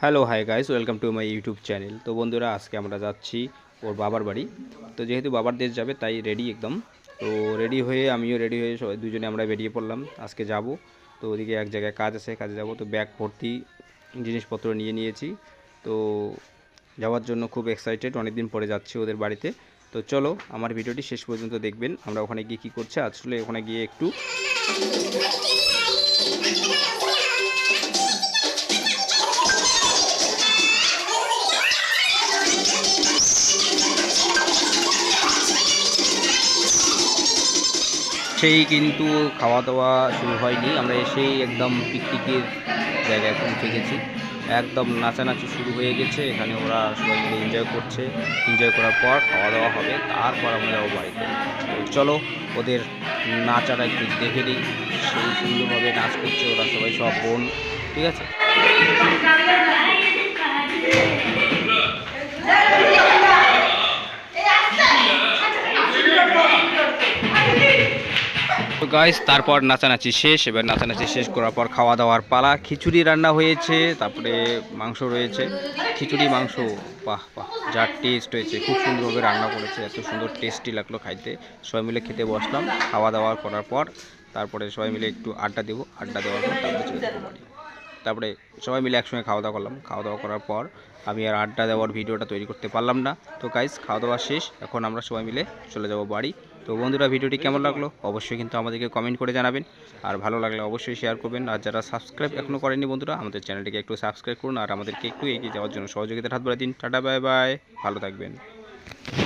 Hello hi guys welcome to my YouTube channel তো বন্ধুরা আজকে আমরা যাচ্ছি ওর বাবার বাড়ি। তো যেহেতু বাবার দেশ যাবে তাই রেডি একদম। তো রেডি হয়ে আমিও রেডি হয়ে সবাই দুজনে আমরা বেরিয়ে পড়লাম। আজকে যাব। তো ওদিকে এক জায়গায় কাজ আছে কাজে যাব। তো ব্যাগ ভর্তি জিনিসপত্র নিয়ে নিয়েছি। তো যাওয়ার জন্য খুব এক্সাইটেড অনেকদিন পরে যাচ্ছি ওদের বাড়িতে। তো চলো আমার ভিডিওটি শেষ পর্যন্ত দেখবেন। আমরা ওখানে গিয়ে কী করছে আসলে ওখানে গিয়ে একটু সেই কিন্তু খাওয়া দাওয়া শুরু হয়নি। আমরা এসেই একদম পিকনিকের জায়গায় পৌঁছে গেছি। একদম নাচানাচি শুরু হয়ে গেছে। এখানে ওরা সবাই মিলে এনজয় করছে। এনজয় করার পর খাওয়া দাওয়া হবে, তারপর আমরা যাব বাড়িতে চলো, ওদের নাচাটা একটু দেখে নিই। সেই সুন্দরভাবে নাচ করছে ওরা সবাই, সব বোন, ঠিক আছে? তো গাইস তারপর নাচানাচি শেষ। এবার নাচানাচি শেষ করার পর খাওয়া দাওয়ার পালা। খিচুড়ি রান্না হয়েছে, তারপরে মাংস রয়েছে। খিচুড়ি, মাংস, বাহ বাহ যার টেস্ট হয়েছে। খুব সুন্দরভাবে রান্না করেছে, এত সুন্দর টেস্টি লাগল খাইতে। সবাই মিলে খেতে বসলাম খাওয়া দাওয়া করার পর, তারপরে সবাই মিলে একটু আড্ডা দেবো। আড্ডা দেওয়ার পর তারপরে চলে যাব বাড়ি। তারপরে সবাই মিলে একসঙ্গে খাওয়া দাওয়া করলাম। খাওয়া দাওয়া করার পর আমি আর আড্ডা দেওয়ার ভিডিওটা তৈরি করতে পারলাম না। তো গাইস খাওয়া দাওয়া শেষ। এখন আমরা সবাই মিলে চলে যাব বাড়ি। তো বন্ধুরা, ভিডিওটি কেমন লাগল? অবশ্যই কিন্তু আমাদেরকে কমেন্ট করে জানাবেন। আর ভালো লাগলে অবশ্যই শেয়ার করবেন। আর যারা সাবস্ক্রাইব এখনও করেননি বন্ধুরা, আমাদের চ্যানেলটিকে একটু সাবস্ক্রাইব করুন। আর আমাদেরকে একটু এগিয়ে যাওয়ার জন্য সহযোগিতার হাত বাড়িয়ে দিন। টাটা বাই বাই ভালো থাকবেন।